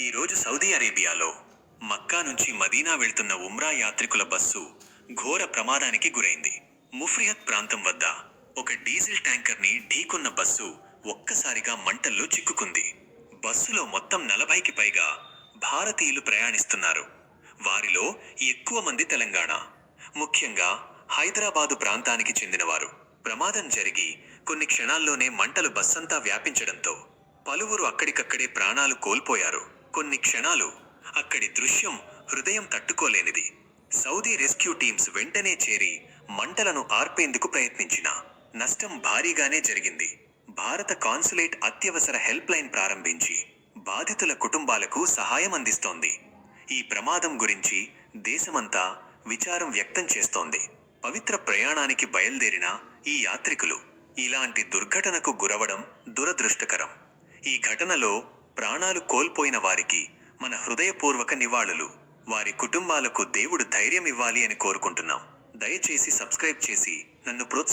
ఈరోజు సౌదీ అరేబియాలో మక్కా నుంచి మదీనా వెళ్తున్న ఉమ్రా యాత్రికుల బస్సు ఘోర ప్రమాదానికి గురైంది. ముఫ్రిహత్ ప్రాంతం వద్ద ఒక డీజిల్ ట్యాంకర్ని ఢీకొన్న బస్సు ఒక్కసారిగా మంటల్లో చిక్కుకుంది. బస్సులో మొత్తం నలభైకి పైగా భారతీయులు ప్రయాణిస్తున్నారు. వారిలో ఎక్కువ మంది తెలంగాణ ముఖ్యంగా హైదరాబాదు ప్రాంతానికి చెందినవారు. ప్రమాదం జరిగి కొన్ని క్షణాల్లోనే మంటలు బస్సంతా వ్యాపించడంతో పలువురు అక్కడికక్కడే ప్రాణాలు కోల్పోయారు. కొన్ని క్షణాలు అక్కడి దృశ్యం హృదయం తట్టుకోలేనిది. సౌదీ రెస్క్యూ టీమ్స్ వెంటనే చేరి మంటలను ఆర్పేందుకు ప్రయత్నించిన. నష్టం భారీగానే జరిగింది. భారత కాన్సులేట్ అత్యవసర హెల్ప్ లైన్ ప్రారంభించి బాధితుల కుటుంబాలకు సహాయం అందిస్తోంది. ఈ ప్రమాదం గురించి దేశమంతా విచారం వ్యక్తం చేస్తోంది. పవిత్ర ప్రయాణానికి బయలుదేరిన ఈ యాత్రికులు ఇలాంటి దుర్ఘటనకు గురవడం దురదృష్టకరం. ఈ ఘటనలో ప్రాణాలు కోల్పోయిన వారికి మన హృదయపూర్వక నివాళులు. వారి కుటుంబాలకు దేవుడు ధైర్యం ఇవ్వాలి అని కోరుకుంటున్నాం. దయచేసి సబ్స్క్రైబ్ చేసి నన్ను ప్రోత్స